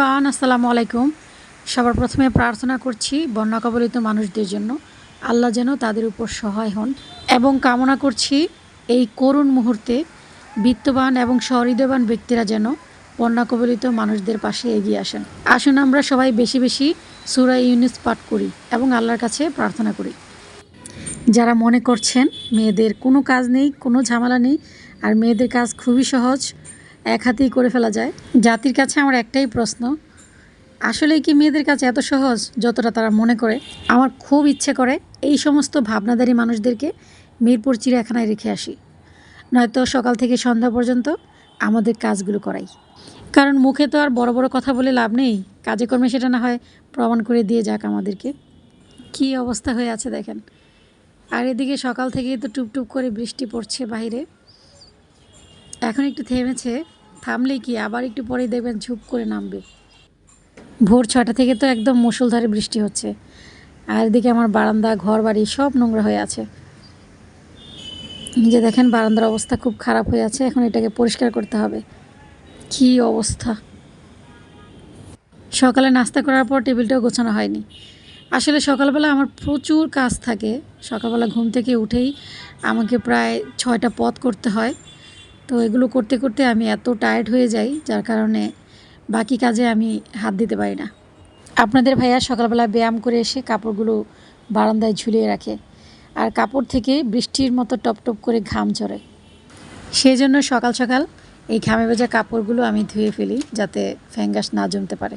Hello আসসালামু আলাইকুম। সবার প্রথমে প্রার্থনা করছি বন্যা কবলিত মানুষদের জন্য। আল্লাহ যেন তাদের উপর সহায় হন এবং কামনা করছি এই করুণ মুহূর্তে বিত্তবান এবং সহৃদয়বান ব্যক্তিরা যেন বন্যা কবলিত মানুষদের পাশে এগিয়ে আসেন। আসুন আমরা সবাই বেশি বেশি সুরা ইউনিস পাঠ করি এবং আল্লাহর কাছে প্রার্থনা করি। যারা মনে করছেন, মেয়েদের কোনো কাজ নেই, কোনো ঝামেলা নেই, আর মেয়েদের কাজ খুবই সহজ এক হাতেই করে ফেলা যায়। জাতির কাছে আমার একটাই প্রশ্ন, আসলে কি মেয়েদের কাছে এত সহজ যতটা তারা মনে করে? আমার খুব ইচ্ছে করে এই সমস্ত ভাবনাদারী মানুষদেরকে মিরপুর চিড়িয়াখানায় রেখে আসি। নয়তো সকাল থেকে সন্ধ্যা পর্যন্ত আমাদের কাজগুলো করাই। কারণ মুখে তো আর বড় বড় কথা বলে লাভ নেই। কাজে কর্মে সেটা না হয় প্রমাণ করে দিয়ে যাক আমাদেরকে। কি অবস্থা হয়ে আছে দেখেন। আর এদিকে সকাল থেকেই তো টুপটুপ করে বৃষ্টি পড়ছে বাইরে। এখন একটু থেমেছে, থামলে কি আবার একটু পরেই দেখবেন ঝুপ করে নামবে। ভোর ছটা থেকে তো একদম মুষলধারে বৃষ্টি হচ্ছে। আর এদিকে আমার বারান্দা ঘর বাড়ি সব নোংরা হয়ে আছে। যে দেখেন, বারান্দার অবস্থা খুব খারাপ হয়ে আছে। এখন এটাকে পরিষ্কার করতে হবে। কি অবস্থা? সকালে নাস্তা করার পর টেবিলটাও গোছানো হয়নি। আসলে সকালবেলা আমার প্রচুর কাজ থাকে। সকালবেলা ঘুম থেকে উঠেই আমাকে প্রায় ছয়টা পথ করতে হয়। তো এগুলো করতে করতে আমি এত টায়ার্ড হয়ে যাই, যার কারণে বাকি কাজে আমি হাত দিতে পারি না। আপনাদের ভাইয়া সকালবেলা ব্যায়াম করে এসে কাপড়গুলো বারান্দায় ঝুলিয়ে রাখে আর কাপড় থেকে বৃষ্টির মতো টপটপ টপ করে ঘাম চড়ে সেই জন্য সকাল সকাল এই ঘামে ভেজা কাপড়গুলো আমি ধুয়ে ফেলি যাতে ফ্যাঙ্গাস না জমতে পারে।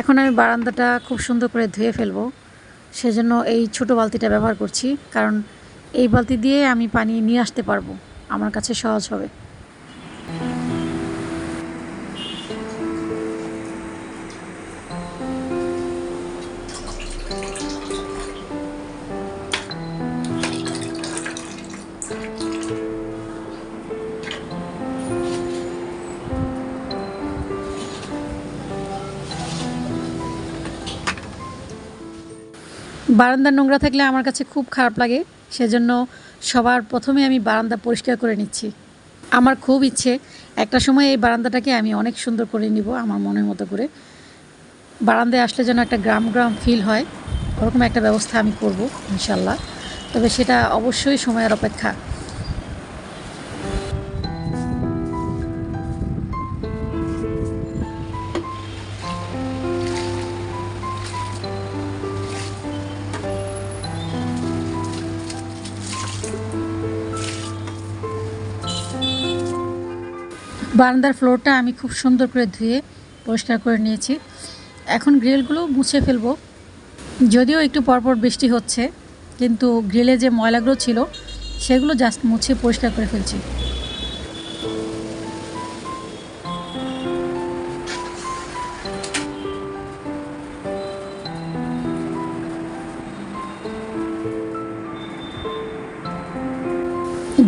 এখন আমি বারান্দাটা খুব সুন্দর করে ধুয়ে ফেলব। সেজন্য এই ছোট বালতিটা ব্যবহার করছি, কারণ এই বালতি দিয়ে আমি পানি নিয়ে আসতে পারব। আমার কাছে সহজ হবে। বারান্দা নোংরা থাকলে আমার কাছে খুব খারাপ লাগে, সেজন্য সবার প্রথমে আমি বারান্দা পরিষ্কার করে নিচ্ছি। আমার খুব ইচ্ছে, একটা সময় এই বারান্দাটাকে আমি অনেক সুন্দর করে নিব আমার মনের মতো করে। বারান্দায় আসলে যেন একটা গ্রাম গ্রাম ফিল হয়, ওরকম একটা ব্যবস্থা আমি করব, ইনশাল্লাহ। তবে সেটা অবশ্যই সময়ের অপেক্ষা। বারান্দার ফ্লোরটা আমি খুব সুন্দর করে ধুয়ে পরিষ্কার করে নিয়েছি। এখন গ্রিলগুলো মুছে ফেলব। যদিও একটু পরপর বৃষ্টি হচ্ছে, কিন্তু গ্রিলে যে ময়লাগুলো ছিল, সেগুলো জাস্ট মুছে পরিষ্কার করে ফেলছি।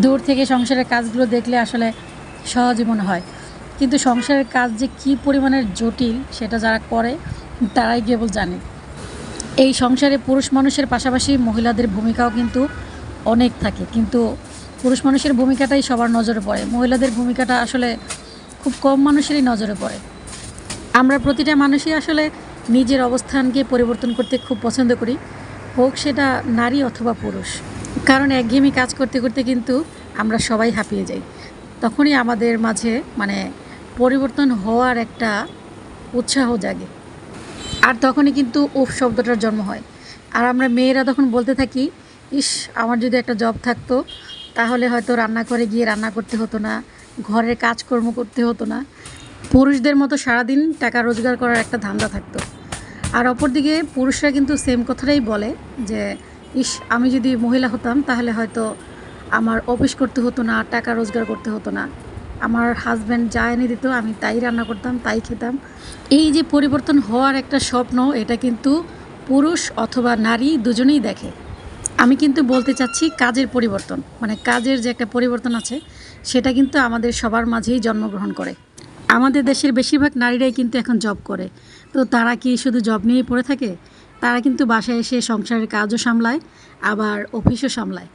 দূর থেকে সংসারের কাজগুলো দেখলে আসলে সহজই মনে হয়। কিন্তু সংসারের কাজ যে কী পরিমাণের জটিল সেটা যারা করে, তারাই কেবল জানে। এই সংসারে পুরুষ মানুষের পাশাপাশি মহিলাদের ভূমিকাও কিন্তু অনেক থাকে। কিন্তু পুরুষ মানুষের ভূমিকাটাই সবার নজরে পড়ে। মহিলাদের ভূমিকাটা আসলে খুব কম মানুষেরই নজরে পড়ে। আমরা প্রতিটা মানুষই আসলে নিজের অবস্থানকে পরিবর্তন করতে খুব পছন্দ করি। হোক সেটা নারী অথবা পুরুষ। কারণ একঘেয়েমি কাজ করতে করতে কিন্তু আমরা সবাই হাঁপিয়ে যাই। তখনই আমাদের মাঝে মানে পরিবর্তন হওয়ার একটা উৎসাহ জাগে। আর তখনই কিন্তু উফ শব্দটার জন্ম হয়। আর আমরা মেয়েরা তখন বলতে থাকি, ইস, আমার যদি একটা জব থাকতো, তাহলে হয়তো রান্না করে গিয়ে রান্না করতে হতো না, ঘরের কাজকর্ম করতে হতো না। পুরুষদের মতো সারাদিন টাকা রোজগার করার একটা ধান্দা থাকতো। আর অপরদিকে পুরুষরা কিন্তু সেম কথাটাই বলে যে, ইস, আমি যদি মহিলা হতাম, তাহলে হয়তো আমার অফিস করতে হতো না, টাকা রোজগার করতে হতো না। আমার হাজব্যান্ড যা এনে দিত, আমি তাই রান্না করতাম, তাই খেতাম। এই যে পরিবর্তন হওয়ার একটা স্বপ্ন, এটা কিন্তু পুরুষ অথবা নারী দুজনেই দেখে। আমি কিন্তু বলতে চাচ্ছি কাজের পরিবর্তন মানে কাজের যে একটা পরিবর্তন আছে, সেটা কিন্তু আমাদের সবার মাঝেই জন্মগ্রহণ করে। আমাদের দেশের বেশিরভাগ নারীরাই কিন্তু এখন জব করে। তো তারা কি শুধু জব নিয়েই পড়ে থাকে? তারা কিন্তু বাসায় এসে সংসারের কাজও সামলায়, আবার অফিসও সামলায়।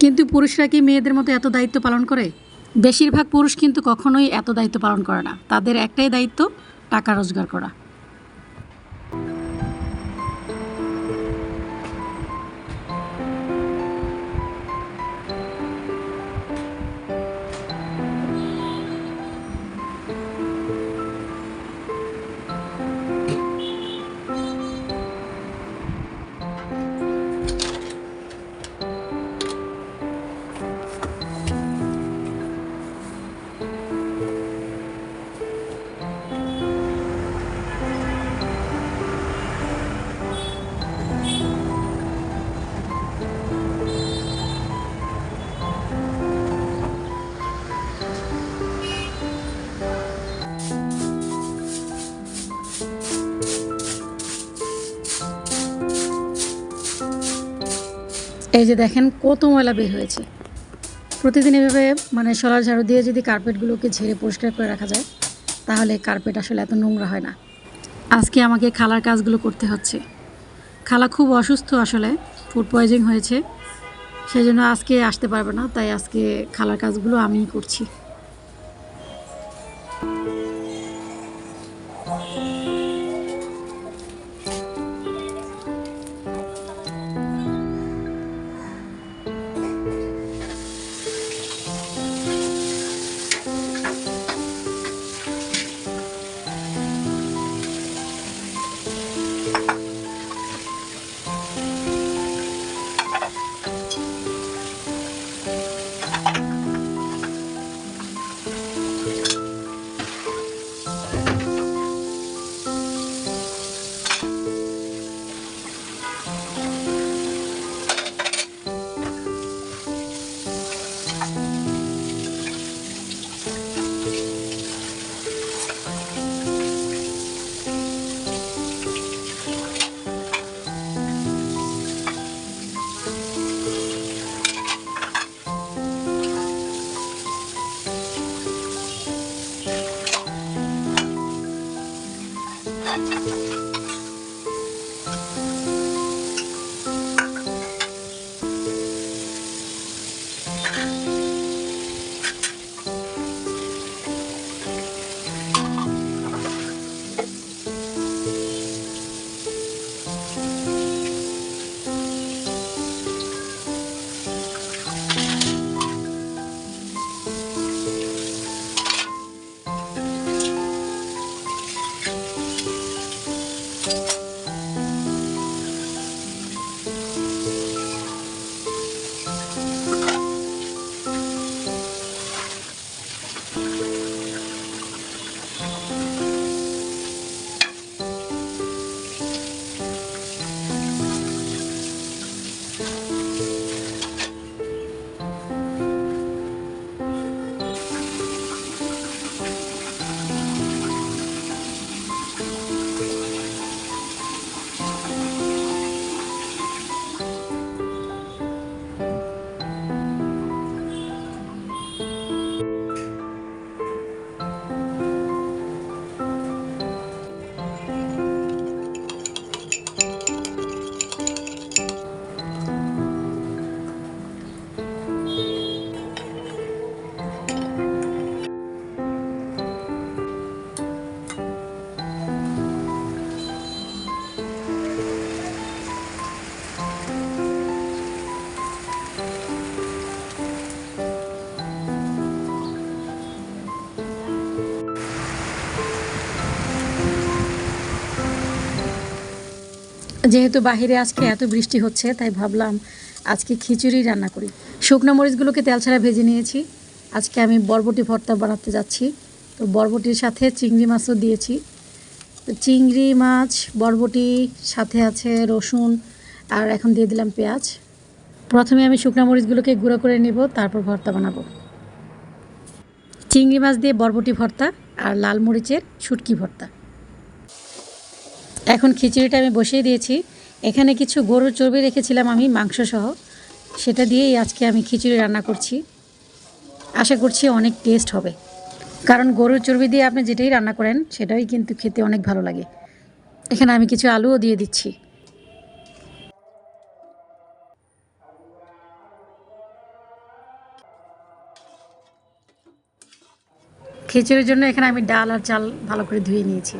কিন্তু পুরুষরা কি মেয়েদের মতো এত দায়িত্ব পালন করে? বেশিরভাগ পুরুষ কিন্তু কখনোই এত দায়িত্ব পালন করে না। তাদের একটাই দায়িত্ব, টাকা রোজগার করা। এই যে দেখেন কত ময়লা বের হয়েছে। প্রতিদিন এভাবে মানে সলার ঝাড়ু দিয়ে যদি কার্পেটগুলোকে ঝেড়ে পরিষ্কার করে রাখা যায়, তাহলে কার্পেট আসলে এত নোংরা হয় না। আজকে আমাকে খালার কাজগুলো করতে হচ্ছে। খালা খুব অসুস্থ আসলে ফুড পয়জিং হয়েছে। সেই জন্য আজকে আসতে পারবে না, তাই আজকে খালার কাজগুলো আমিই করছি। যেহেতু বাহিরে আজকে এত বৃষ্টি হচ্ছে, তাই ভাবলাম আজকে খিচুড়ি রান্না করি। শুকনো মরিচগুলোকে তেল ছাড়া ভেজে নিয়েছি। আজকে আমি বরবটি ভর্তা বানাতে যাচ্ছি। তো বরবটির সাথে চিংড়ি মাছও দিয়েছি। তো চিংড়ি মাছ, বরবটি, সাথে আছে রসুন, আর এখন দিয়ে দিলাম পেঁয়াজ। প্রথমে আমি শুকনো মরিচগুলোকে গুঁড়ো করে নেব, তারপর ভর্তা বানাবো। চিংড়ি মাছ দিয়ে বরবটি ভর্তা আর লাল মরিচের শুটকি ভর্তা। এখন খিচুড়িটা আমি বসিয়ে দিয়েছি। এখানে কিছু গরুর চর্বি রেখেছিলাম আমি মাংস সহ সেটা দিয়েই আজকে আমি খিচুড়ি রান্না করছি। আশা করছি অনেক টেস্ট হবে। কারণ গরুর চর্বি দিয়ে আপনি যেটাই রান্না করেন, সেটাই কিন্তু খেতে অনেক ভালো লাগে। এখানে আমি কিছু আলুও দিয়ে দিচ্ছি। খিচুড়ির জন্য এখানে আমি ডাল আর চাল ভালো করে ধুয়ে নিয়েছি।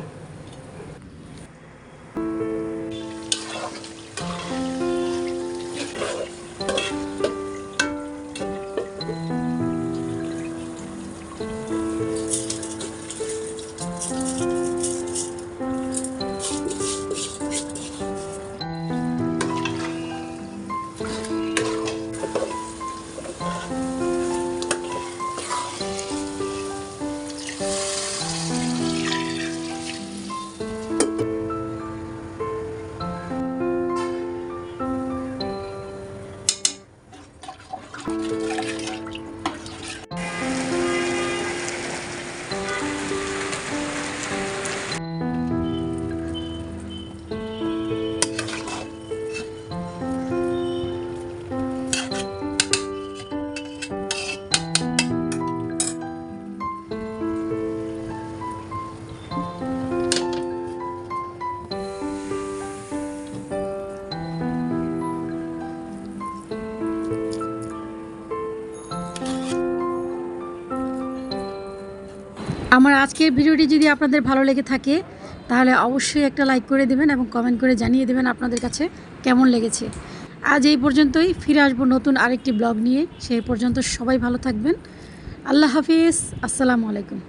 আমার আজকের ভিডিওটি যদি আপনাদের ভালো লেগে থাকে, তাহলে অবশ্যই একটা লাইক করে দেবেন এবং কমেন্ট করে জানিয়ে দেবেন আপনাদের কাছে কেমন লেগেছে। আজ এই পর্যন্তই, ফিরে আসব নতুন আরেকটি ব্লগ নিয়ে। সেই পর্যন্ত সবাই ভালো থাকবেন। আল্লাহ হাফিজ, আসসালামু আলাইকুম।